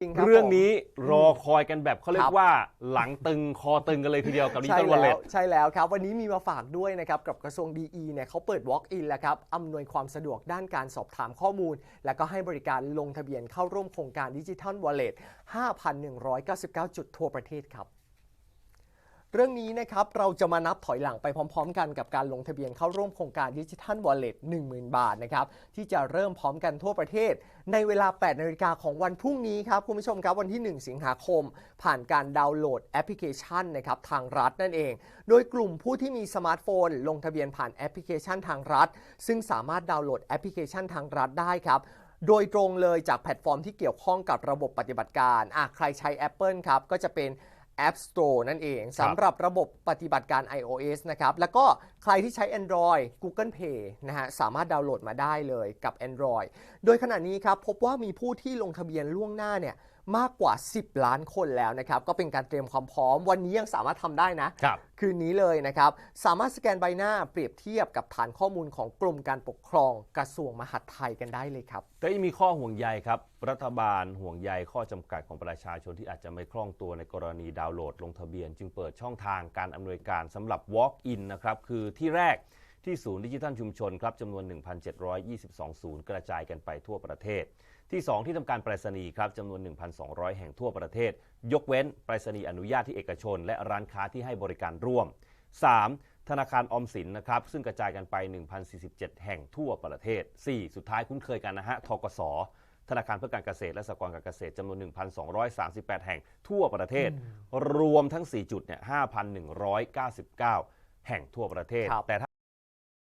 จริงครับเรื่องผมนี้รอคอยกันแบบเขาเรียครักบว่าหลังตึงคอตึงกันเลยทีเดียวกับดิจิใช่ตอลวอลแล้เล็วใช่แล้วครับ วันนี้มีมาฝากด้วยนะครับกับกระทรวงดีเนี่ยเขาเปิด Walk-in แล้วครับอำนวยความสะดวกด้านการสอบถามข้อมูล และก็ให้บริการลงทะเบียนเข้าร่วมโครงการดิจิทัลวอลเล็ต5,199 จุดทั่วประเทศครับ เรื่องนี้นะครับเราจะมานับถอยหลังไปพร้อม ๆ กันกับการลงทะเบียนเข้าร่วมโครงการดิจิทัลวอลเล็ต10,000 บาทนะครับที่จะเริ่มพร้อมกันทั่วประเทศ ในเวลา 8 นาฬิกาของวันพรุ่งนี้ครับคุณผู้ชมครับวันที่ 1 สิงหาคม ผ่านการดาวน์โหลดแอปพลิเคชันนะครับทางรัฐนั่นเอง โดยกลุ่มผู้ที่มีสมาร์ทโฟน ลงทะเบียนผ่านแอปพลิเคชันทางรัฐ ซึ่งสามารถดาวน์โหลดแอปพลิเคชันทางรัฐได้ครับโดยตรงเลยจากแพลตฟอร์มที่เกี่ยวข้องกับระบบปฏิบัติการอะใครใช้ Apple ครับก็จะเป็น App Store นั่นเองสำหรับระบบปฏิบัติการ iOS นะครับ แล้วก็ใครที่ใช้ Android Google Play นะฮะสามารถดาวน์โหลดมาได้เลยกับ Android โดยขณะนี้ครับพบว่ามีผู้ที่ลงทะเบียนล่วงหน้าเนี่ย มากกว่า 10 ล้านคนแล้วนะครับก็เป็นการเตรียมความพร้อม วันนี้ยังสามารถทำได้นะครับคืนนี้เลยนะครับสามารถสแกนใบหน้าเปรียบเทียบกับฐานข้อมูลของกรมการปกครองกระทรวงมหาดไทยกันได้เลยครับก็ยังมีข้อห่วงใยครับรัฐบาลห่วงใยข้อจำกัดของประชาชนที่อาจจะไม่คล่องตัวในกรณีดาวน์โหลดลงทะเบียน จึงเปิดช่องทางการอำนวยการสำหรับ Walk-in นะครับคือที่แรก ที่ศูนย์ดิจิทัลชุมชนครับจำนวน 1,722 ศูนย์กระจายกันไปทั่วประเทศ ที่ 2 ที่ทำการไปรษณีย์ครับจำนวน 1,200 แห่งทั่วประเทศ ยกเว้นไปรษณีย์อนุญาตที่เอกชน และร้านค้าที่ให้บริการร่วม 3. ธนาคารออมสินนะครับซึ่งกระจายกันไป 1,047 แห่งทั่วประเทศ 4. สุดท้ายคุ้นเคยกันนะฮะทกสธนาคารเพื่อการเกษตรและสหกรณ์การเกษตรจำนวน 1,238 แห่งทั่วประเทศ รวมทั้ง 4 จุดเนี่ย5,199 แห่งทั่วประเทศครับแต่ถ้า